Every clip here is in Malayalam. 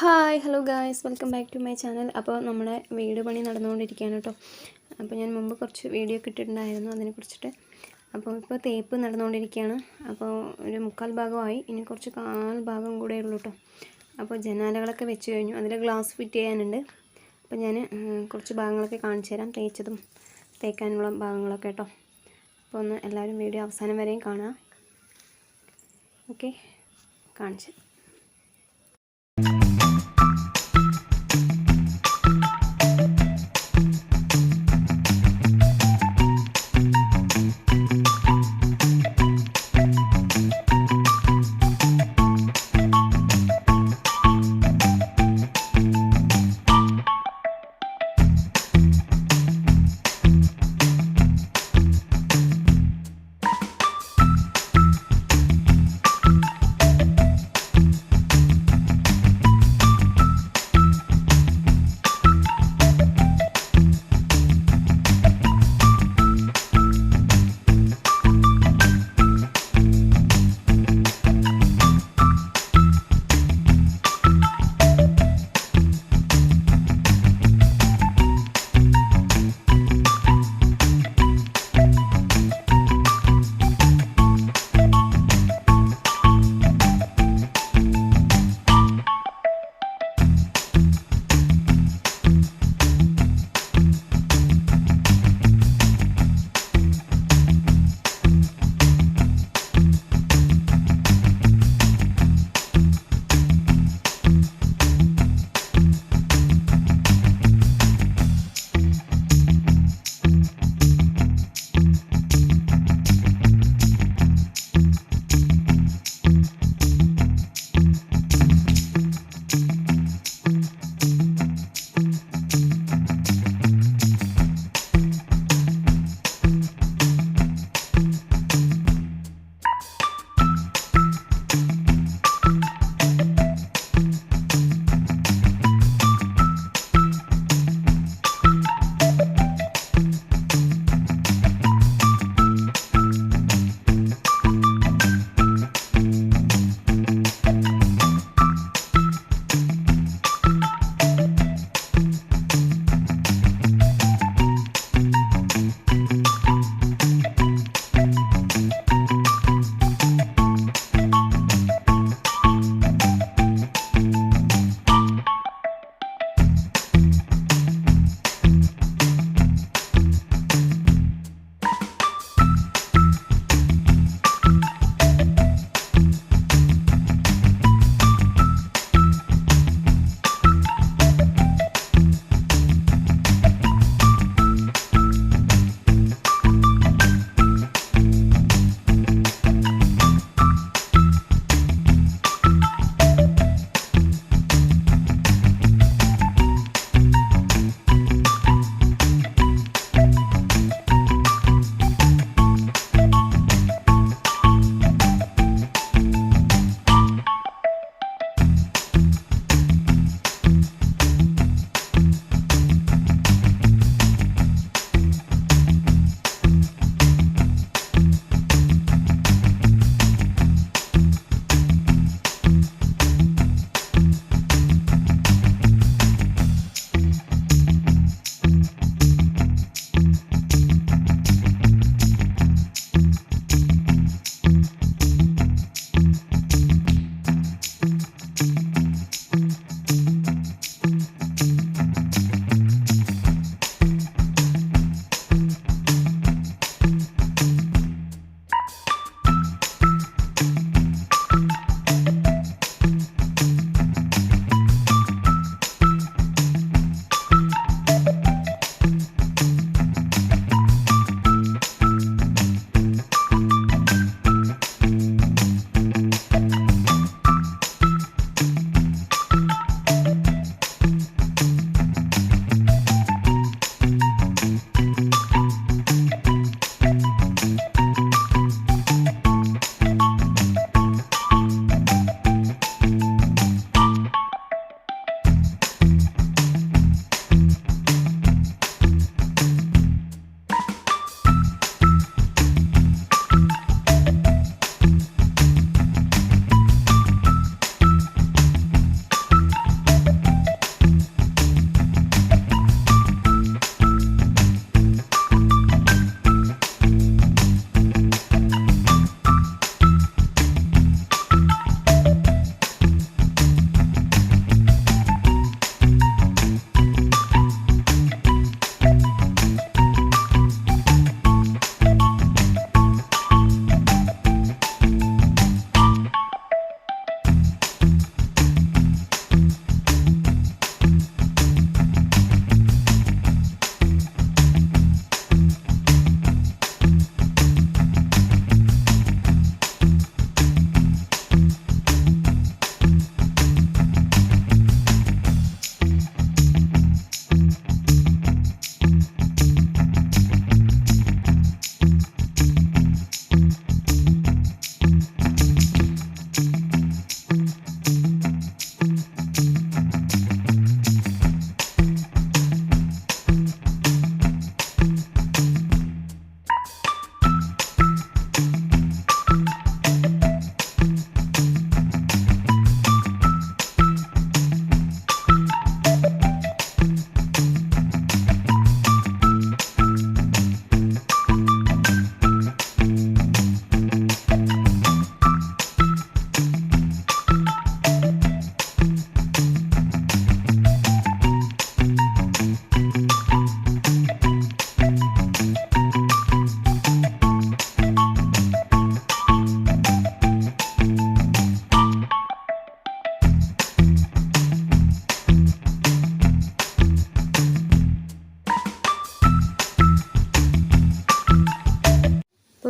Hi hello guys. Welcome back to my channel. അപ്പോൾ നമ്മുടെ വീട് പണി നടന്നുകൊണ്ടിരിക്കുകയാണ് കേട്ടോ. അപ്പോൾ ഞാൻ മുമ്പ് കുറച്ച് വീഡിയോ ഒക്കെ ഇട്ടിട്ടുണ്ടായിരുന്നു അതിനെ കുറിച്ചിട്ട് അപ്പോൾ ഇപ്പോൾ തേപ്പ് നടന്നുകൊണ്ടിരിക്കുകയാണ്. അപ്പോൾ ഒരു മുക്കാൽ ഭാഗമായി. ഇനി കുറച്ച് കാൽ ഭാഗം കൂടെ ഉള്ളൂ കേട്ടോ. അപ്പോൾ ജനാലകളൊക്കെ വെച്ച് കഴിഞ്ഞു. അതിൽ ഗ്ലാസ് ഫിറ്റ് ചെയ്യാനുണ്ട്. അപ്പോൾ ഞാൻ കുറച്ച് ഭാഗങ്ങളൊക്കെ കാണിച്ചു തരാം. തേച്ചതും തേക്കാനുള്ള ഭാഗങ്ങളൊക്കെ കേട്ടോ. അപ്പോൾ ഒന്ന് എല്ലാവരും വീഡിയോ അവസാനം വരെയും കാണുക. ഓക്കെ. കാണിച്ചു.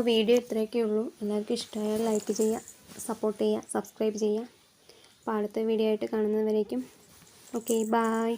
വീഡിയോ ഇത്രയൊക്കെ ഉള്ളൂ. എല്ലാവർക്കും ഇഷ്ടമായാൽ ലൈക്ക് ചെയ്യുക സപ്പോർട്ട് ചെയ്യുക സബ്സ്ക്രൈബ് ചെയ്യുക. അപ്പോൾ അടുത്ത വീഡിയോ ആയിട്ട് കാണുന്നവരേക്കും ഓക്കെ ബായ്